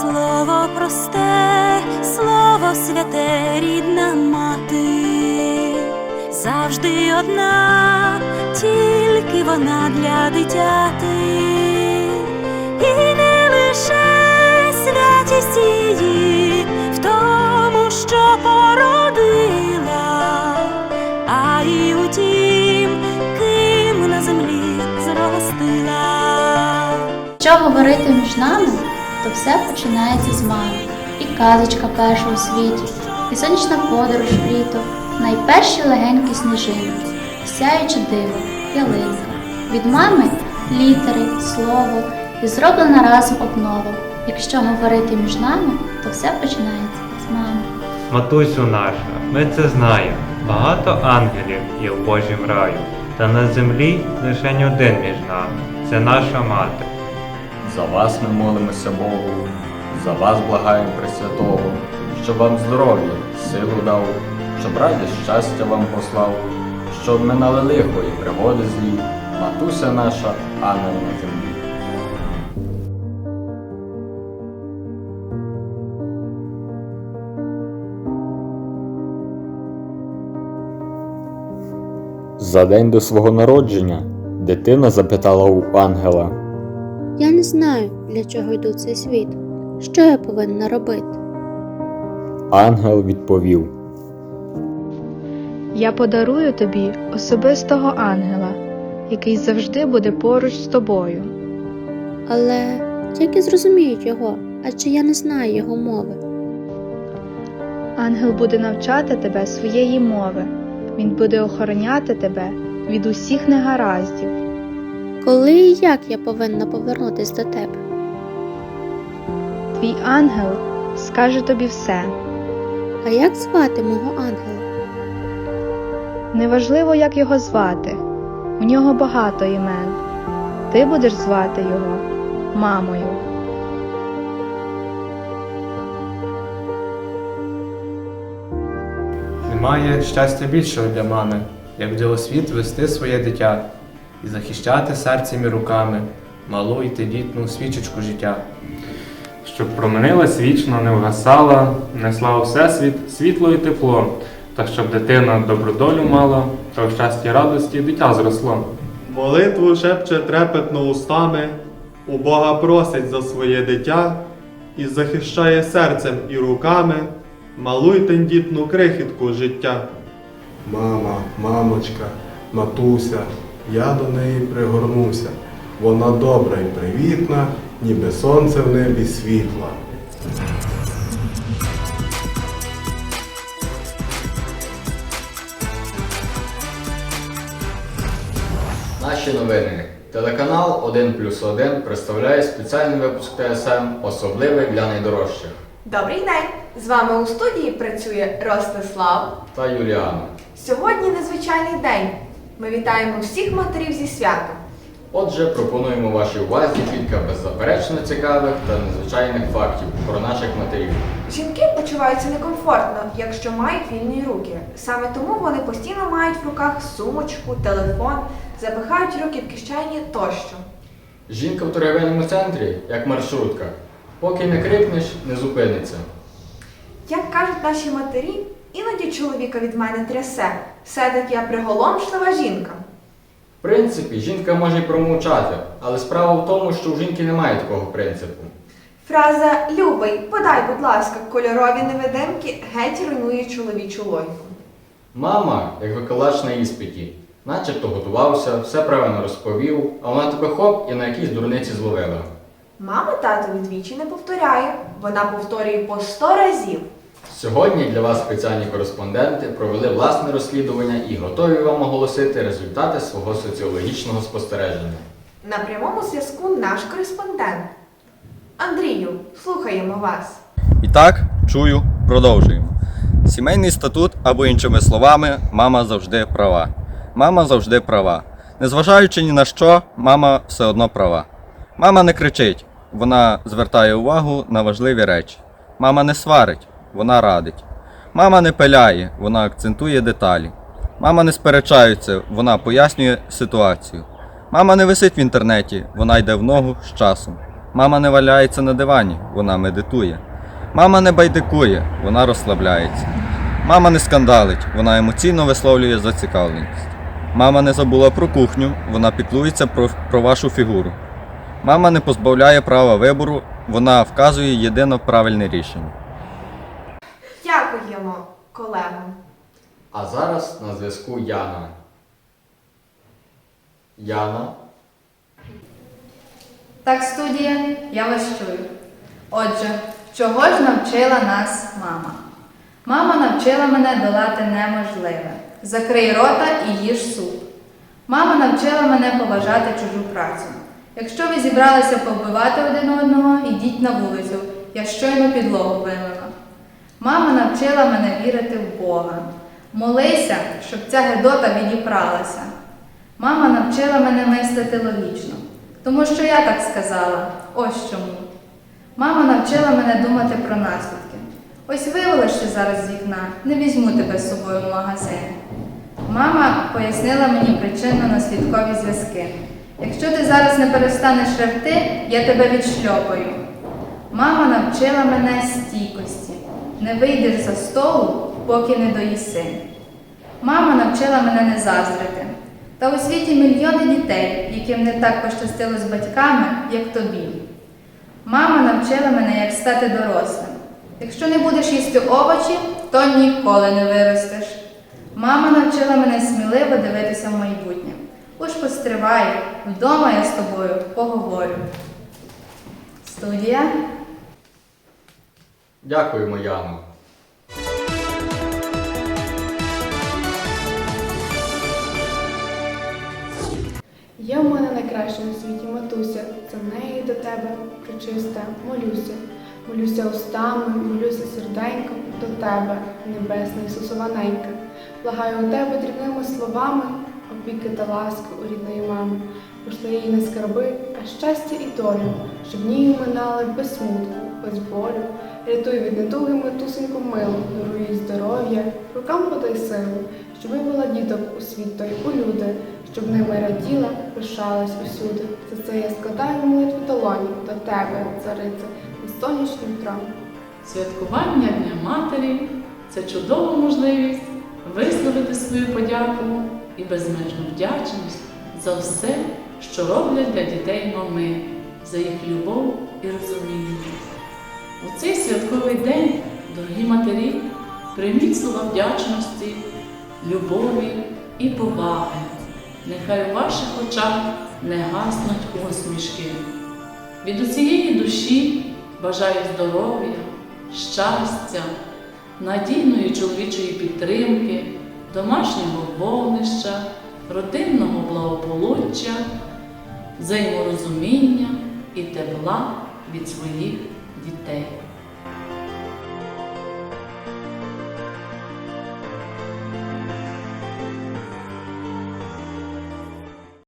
Слово просте, слово святе, рідна мати, завжди одна, тільки вона для дитяти, і не лише святість її в тому, що породила, а й у ким на землі зростила. Що говорити між нами, то все починається з мами. І казочка перша у світі, і сонячна подорож в літо, найперші легенькі сніжинки, сяюче диво, ялинка. Від мами літери, слово і зроблена разом обнова. Якщо говорити між нами, то все починається з мами. Матусю наша, ми це знаємо. Багато ангелів є в Божім раю, та на землі лише один між нами. Це наша мати. За вас ми молимося Богу, за вас благаємо Пресвятого, щоб вам здоров'я, силу дав, щоб радість щастя вам послав, щоб минали лихо і пригоди злі, матуся наша, ангел на землі. За день до свого народження дитина запитала у ангела. Я не знаю, для чого йду в цей світ. Що я повинна робити? Ангел відповів. Я подарую тобі особистого ангела, який завжди буде поруч з тобою. Але як я зрозумію його, адже я не знаю його мови. Ангел буде навчати тебе своєї мови. Він буде охороняти тебе від усіх негараздів. Коли і як я повинна повернутись до тебе? Твій ангел скаже тобі все. А як звати мого ангела? Неважливо, як його звати. У нього багато імен. Ти будеш звати його мамою. Немає щастя більшого для мами, як в ділосвіт вести своє дитя і захищати серцем і руками малу й тендітну свічечку життя. Щоб проминилась вічно, не вгасала, несла у всесвіт світло і тепло, та щоб дитина добру долю мала, та в щасті радості дитя зросло. Молитву шепче трепетно устами, у Бога просить за своє дитя і захищає серцем і руками малу й тендітну крихітку життя. Мама, мамочка, матуся, я до неї пригорнуся. Вона добра і привітна, ніби сонце в небі світла. Наші новини. Телеканал 1 плюс 1 представляє спеціальний випуск ТСМ особливий для найдорожчих Добрий день! З вами у студії працює Ростислав. та Юліана. Сьогодні незвичайний день. Ми вітаємо всіх матерів зі святом. Отже, пропонуємо вашій увазі кілька беззаперечно цікавих та незвичайних фактів про наших матерів. Жінки почуваються некомфортно, якщо мають вільні руки. Саме тому вони постійно мають в руках сумочку, телефон, запихають руки в кишені тощо. Жінка в торговельному центрі, як маршрутка. Поки не крикнеш, не зупиниться. Як кажуть наші матері, іноді чоловіка від мене трясе. Все-таки я приголомшлива жінка. В принципі, жінка може й промовчати, але справа в тому, що у жінки немає такого принципу. Фраза Любий, подай, будь ласка, кольорові невидимки геть руйнує чоловічу логіку. Мама, як викладач на іспиті, начебто готувався, все правильно розповів, а вона тебе хоп і на якійсь дурниці зловила. Мама тато двічі не повторяє, вона повторює по сто разів. Сьогодні для вас спеціальні кореспонденти провели власне розслідування і готові вам оголосити результати свого соціологічного спостереження. На прямому зв'язку наш кореспондент. Андрію, слухаємо вас. І так, чую, продовжуємо. Сімейний статут, або іншими словами, мама завжди права. Мама завжди права. Незважаючи ні на що, мама все одно права. Мама не кричить, вона звертає увагу на важливі речі. Мама не сварить, вона радить. Мама не пиляє, вона акцентує деталі. Мама не сперечається, вона пояснює ситуацію. Мама не висить в інтернеті, вона йде в ногу з часом. Мама не валяється на дивані, вона медитує. Мама не байдикує, вона розслабляється. Мама не скандалить, вона емоційно висловлює зацікавленість. Мама не забула про кухню, вона піклується про, про вашу фігуру. Мама не позбавляє права вибору, вона вказує єдино правильне рішення. Дякуємо, колего. А зараз на зв'язку Яна. Яна. Так, студія, я вас чую. Отже, чого ж навчила нас мама? Мама навчила мене долати неможливе. Закрий рота і їж суп. Мама навчила мене поважати чужу працю. Якщо ви зібралися повбивати один одного, ідіть на вулицю. Я щойно підлогу вимила. Мама навчила мене вірити в Бога. Молися, щоб ця гедота відіпралася. Мама навчила мене мислити логічно, тому що я так сказала. Ось чому. Мама навчила мене думати про наслідки. Ось вивалишся зараз з вікна, не візьму тебе з собою в магазин. Мама пояснила мені причинно-наслідкові зв'язки. Якщо ти зараз не перестанеш ревти, я тебе відшльопаю. Мама навчила мене стійкості. Не вийдеш за столу, поки не доїси. Мама навчила мене не заздрити. Та у світі мільйони дітей, яким не так пощастило з батьками, як тобі. Мама навчила мене, як стати дорослим. Якщо не будеш їсти овочі, то ніколи не виростеш. Мама навчила мене сміливо дивитися в майбутнє. Уж постривай, вдома я з тобою поговорю. Студія. Дякуємо, Яно. Є в мене найкраща на світі матуся, за неї до тебе причиста, молюся. Молюся устами, молюся серденьком до тебе, небесна Ісусова ненька. Благаю у тебе дрібними словами, опіки та ласки у рідної мами. Пошли їй не скарби, а щастя і долю, щоб дні минали без смутку, без болю. Рятуй від недуги матусеньку милу, даруй здоров'я, рукам подай силу, щоб вивела діток у світ той у люди, щоб ними раділа, пишалась усюди. За це я складаю молитву долоні до тебе, цариця, на сонячним троні. Святкування Дня Матері це чудова можливість висловити свою подяку і безмежну вдячність за все, що роблять для дітей мами, за їх любов і розуміння. У цей святковий день, дорогі матері, прийміть слова вдячності, любові і поваги. Нехай у ваших очах не гаснуть усмішки. Від усієї душі бажаю здоров'я, щастя, надійної чоловічої підтримки, домашнього вогнища, родинного благополуччя, взаєморозуміння і тепла від своїх дітей.